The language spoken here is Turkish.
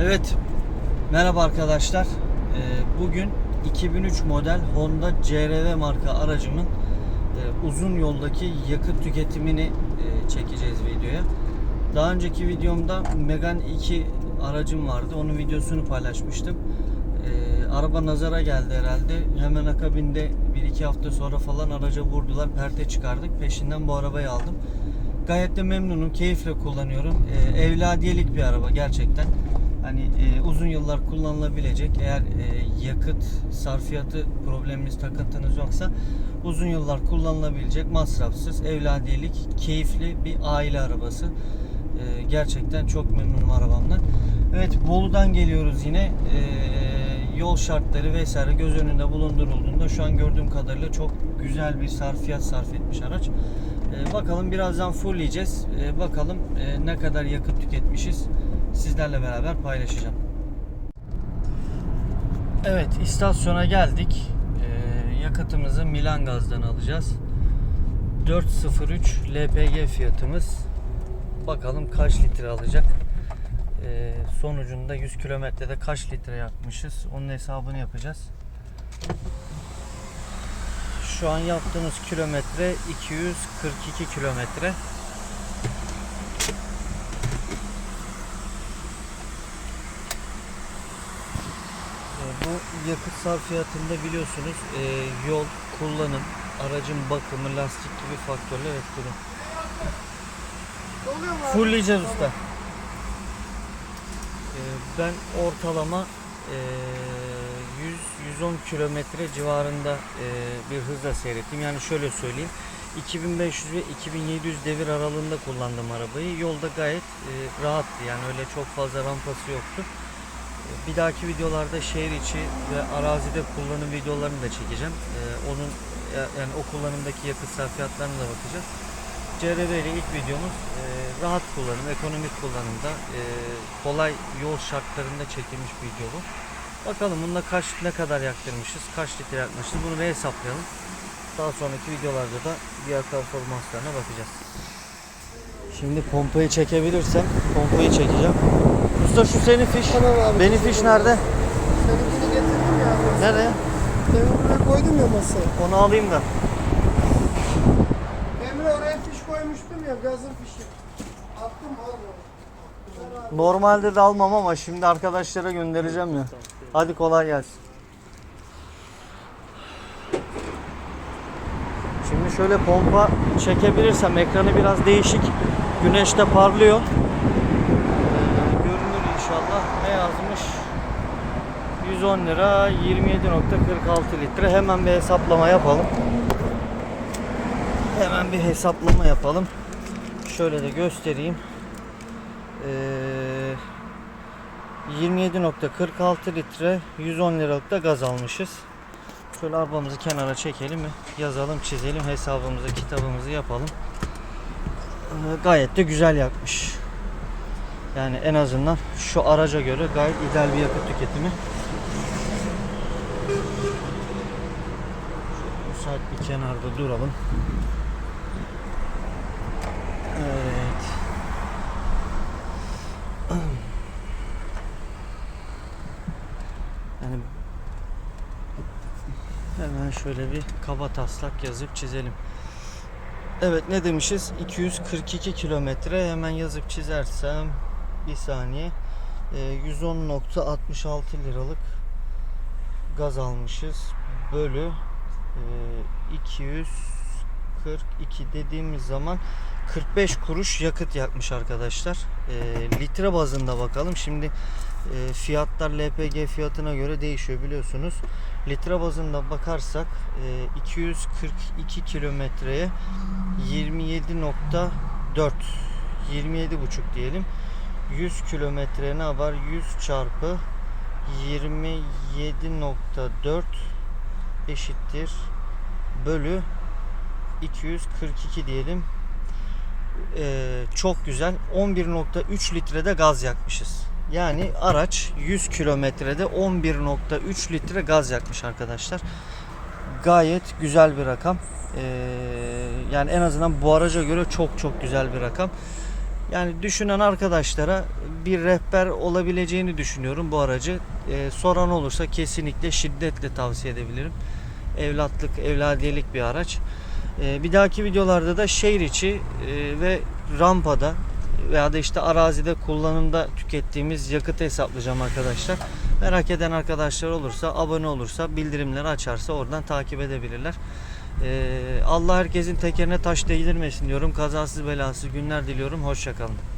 Evet, merhaba arkadaşlar. Ee, Bugün 2003 model Honda CRV marka aracımın e, uzun yoldaki yakıt tüketimini e, çekeceğiz videoya. Daha önceki videomda Megane 2 aracım vardı. Onun videosunu paylaşmıştım. Ee, Araba nazara geldi herhalde. Hemen akabinde 1-2 hafta sonra falan araca vurdular. Perte çıkardık. Peşinden bu arabayı aldım. Gayet de memnunum. Keyifle kullanıyorum. Ee, evladiyelik bir araba gerçekten. E, yıllar kullanılabilecek. Eğer e, yakıt sarfiyatı probleminiz, takıntınız yoksa uzun yıllar kullanılabilecek, masrafsız, evladiyelik, keyifli bir aile arabası. Ee, gerçekten çok memnunum arabamdan. Evet Bolu'dan geliyoruz yine. Ee, yol şartları vesaire göz önünde bulundurulduğunda şu an gördüğüm kadarıyla çok güzel bir sarfiyat sarf etmiş araç. Ee, bakalım birazdan fullleyeceğiz. Ee, bakalım e, ne kadar yakıt tüketmişiz. Sizlerle beraber paylaşacağım. Evet istasyona geldik. Ee, yakıtımızı Milan Gaz'dan alacağız. 403 LPG fiyatımız. Bakalım kaç litre alacak. Ee, sonucunda 100 kilometrede kaç litre yakmışız. Onun hesabını yapacağız. Şu an yaptığımız kilometre 242 kilometre. Ee, Bu yakıt sarfiyatında biliyorsunuz e, yol, kullanım, aracın bakımı, lastik gibi faktörler etkili. Fullleyeceğiz usta. Ee, ben ortalama e, 100-110 kilometre civarında e, bir hızla seyrettim. Yani şöyle söyleyeyim. 2500 ve 2700 devir aralığında kullandım arabayı. Yolda gayet e, rahattı. Yani öyle çok fazla rampası yoktu. E, Bir dahaki videolarda şehir içi ve arazide kullanım videolarını da çekeceğim. E, onun ya- yani o kullanımdaki yakıt sarfiyatlarına da bakacağız. CRV ile ilk videomuz e, rahat kullanım, ekonomik kullanımda e, kolay yol şartlarında çekilmiş bir video bu. Bakalım bunda kaç ne kadar yaktırmışız, kaç litre yakmışız bunu bir hesaplayalım. Daha sonraki videolarda da diğer performanslarına bakacağız. Şimdi pompayı çekebilirsem pompayı çekeceğim. Usta şu senin fiş. Tamam abi, Benim fiş nerede? Seninkini getirdim ya. Nereye? Demin buraya koydum ya masaya. Onu alayım da. Emre oraya fiş koymuştum ya gazın fişi. Attım alma. Normalde de almam ama şimdi arkadaşlara göndereceğim ya. Hadi kolay gelsin. Şimdi şöyle pompa çekebilirsem ekranı biraz değişik. Güneşte parlıyor. Görünür inşallah. Ne yazmış? 110 lira 27.46 litre. Hemen bir hesaplama yapalım. Hemen bir hesaplama yapalım. Şöyle de göstereyim. Ee, 27.46 litre 110 liralık da gaz almışız. Şöyle arabamızı kenara çekelim mi? Yazalım, çizelim, hesabımızı, kitabımızı yapalım. Ee, gayet de güzel yakmış. Yani en azından şu araca göre gayet ideal bir yakıt tüketimi. Şöyle müsait bir kenarda duralım. Evet. Yani hemen şöyle bir kaba taslak yazıp çizelim. Evet ne demişiz? 242 kilometre hemen yazıp çizersem bir saniye Ee, 110.66 liralık gaz almışız bölü e, 242 dediğimiz zaman 45 kuruş yakıt yakmış arkadaşlar. E, litre bazında bakalım. Şimdi e, fiyatlar LPG fiyatına göre değişiyor biliyorsunuz. Litre bazında bakarsak e, 242 kilometreye 27.4 27,5 diyelim. 100 kilometre ne var? 100 çarpı 27.4 eşittir bölü 242 diyelim. Ee, çok güzel. 11.3 litrede gaz yakmışız. Yani araç 100 kilometrede 11.3 litre gaz yakmış arkadaşlar. Gayet güzel bir rakam. Ee, yani en azından bu araca göre çok çok güzel bir rakam. Yani düşünen arkadaşlara bir rehber olabileceğini düşünüyorum bu aracı. Ee, soran olursa kesinlikle şiddetle tavsiye edebilirim. Evlatlık, evladiyelik bir araç. Ee, bir dahaki videolarda da şehir içi e, ve rampada veya da işte arazide kullanımda tükettiğimiz yakıtı hesaplayacağım arkadaşlar. Merak eden arkadaşlar olursa, abone olursa, bildirimleri açarsa oradan takip edebilirler. Ee, Allah herkesin tekerine taş değdirmesin diyorum. Kazasız belasız günler diliyorum. Hoşçakalın.